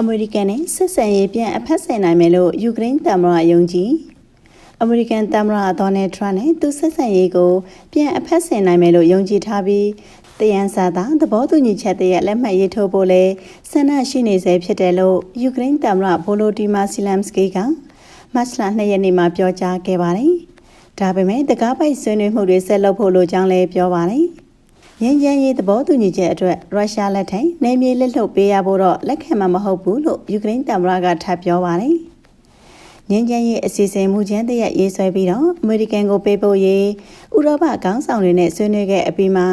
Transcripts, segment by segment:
အမေရိကန်နဲ့ဆက်ဆံရေးပြန်အဖက်ဆယ်နိုင်မယ်လို့ယူကရိန်းသမ္မတယုံကြည်အမေရိကန်သမ္မတဒေါ်နယ်ထရန့်နဲ့သူဆက်ဆံရေးကိုပြန်အဖက်ဆယ်နိုင်မယ်လို့ယုံကြည်ထားပြီးတယန်စာသာသဘောတူညီချက်တရက်လက်မှတ်ရေးထိုးဖို့လဲဆန္ဒရှိနေစေဖြစ်တယ်လို့ယူကရိန်းသမ္မတဗိုလိုဒီမာဆီလမ်စကီကမတ်လ2ရက်နေ့မှာပြောကြားခဲ့ပါတယ်။ဒါပေမဲ့တကားပိုက်ဆွေးနွေးမှုတွေဆက်လုပ်ဖို့လိုကြောင်းလည်းပြောပါတယ်။ ငင်းချမ်းရေးသဘောတူညီချက်အတွက်ရုရှားလက်ထက်နေမြေလက်လှုပ်ပေးရဖို့တော့လက်ခံမှာမဟုတ်ဘူးလို့ယူကရိန်းသမ္မတကထပ်ပြောပါတယ်။ငင်းချမ်းရေးအစီအစဉ်မူချမ်းတရက်ရေးဆွဲပြီးတော့အမေရိကန်ကိုပေးဖို့ရေးဥရောပခေါင်းဆောင်တွေနဲ့ဆွေးနွေးခဲ့အပြီးမှာ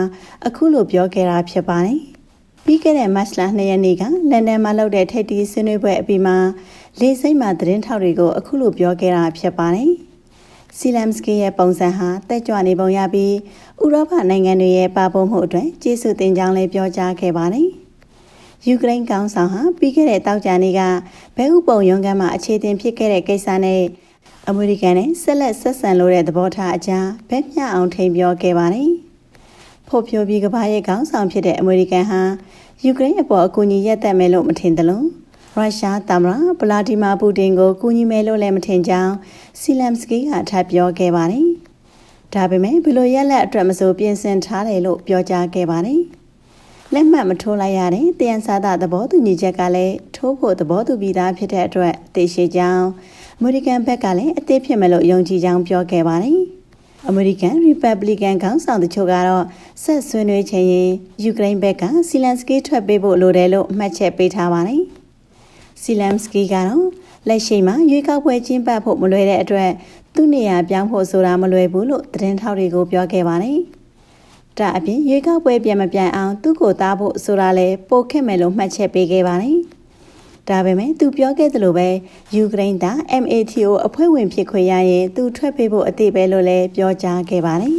အခုလိုပြောခဲ့တာဖြစ်ပါတယ်။ပြီးခဲ့တဲ့မတ်လ2ရက်နေ့ကလန်ဒန်မှာလုပ်တဲ့ထိပ်သီးဆွေးနွေးပွဲအပြီးမှာလေစိတ်မှသတင်းထောက်တွေကိုအခုလိုပြောခဲ့တာဖြစ်ပါတယ်။ စီလမ်စကီရဲ့ပုံစံဟာတက်ကြွနေပုံရပြီးဥရောပနိုင်ငံတွေရဲ့ပါပုံမှုအတွက်ကျေးဇူးတင်ကြောင်းလည်းပြောကြားခဲ့ပါတယ်။ယူကရိန်းကောင်ဆောင်ဟာပြီးခဲ့တဲ့တောက်ကြနေ့ကဘဲဥပုံရုံးကမ်းမှာအခြေတင်ဖြစ်ခဲ့တဲ့ကိစ္စနဲ့အမေရိကန်နဲ့ဆက်လက်ဆက်ဆံလို့တဲ့သဘောထားအကြားဗက်မျှအောင်ထိန်ပြောခဲ့ပါတယ်။ဖို့ဖြိုပြီးကဘာရဲ့ခေါင်းဆောင်ဖြစ်တဲ့အမေရိကန်ဟာယူကရိန်းအပေါ်အကူအညီရက်သက်မယ်လို့မထင်သလို ရုရှားသမ္မတဗလာဒီမာပူတင်ကိုကူညီမယ်လို့လည်းမထင်ကြောင်းစီလမ်စကီကထပ်ပြောခဲ့ပါတယ်။ဒါပေမဲ့ဘယ်လိုရက်လက်အတွက်မဆိုပြင်ဆင်ထားတယ်လို့ပြောကြားခဲ့ပါတယ်။လက်မှတ်မထိုးလိုက်ရတဲ့တယန်စာသသဘောတူညီချက်ကလည်းထိုးဖို့သဘောတူပြီးသားဖြစ်တဲ့အတွက်သိရှိကြောင်းအမေရိကန်ဘက်ကလည်းအသေးဖြစ်မယ်လို့ယုံကြည်ကြောင်းပြောခဲ့ပါတယ်။အမေရိကန်ရီပတ်ဘလီကန်ခေါင်းဆောင်တချို့ကတော့ဆက်ဆွေးနွေးခြင်းရင်ယူကရိန်းဘက်ကစီလန်စကီထွက်ပေးဖို့လိုတယ်လို့မှတ်ချက်ပေးထားပါတယ်။ စီလမ်စကီကတော့လက်ရှိမှာရွေးကောက်ပွဲကျင်းပဖို့မလွယ်တဲ့အတွက်သူ့နေရာပြောင်းဖို့ဆိုတာမလွယ်ဘူးလို့သတင်းထောက်တွေကိုပြောခဲ့ပါတယ်။ဒါအပြင်ရွေးကောက်ပွဲပြန်မပြန်အောင်သူ့ကိုသားဖို့ဆိုတာလည်းပိုခက်မယ်လို့မှတ်ချက်ပေးခဲ့ပါတယ်။ဒါပေမဲ့သူပြောခဲ့သလိုပဲယူကရိန်းသား MATO အဖွဲ့ဝင်ဖြစ်ခွင့်ရရင်သူထွက်ပေးဖို့အသေးပဲလို့လည်းပြောကြားခဲ့ပါတယ်။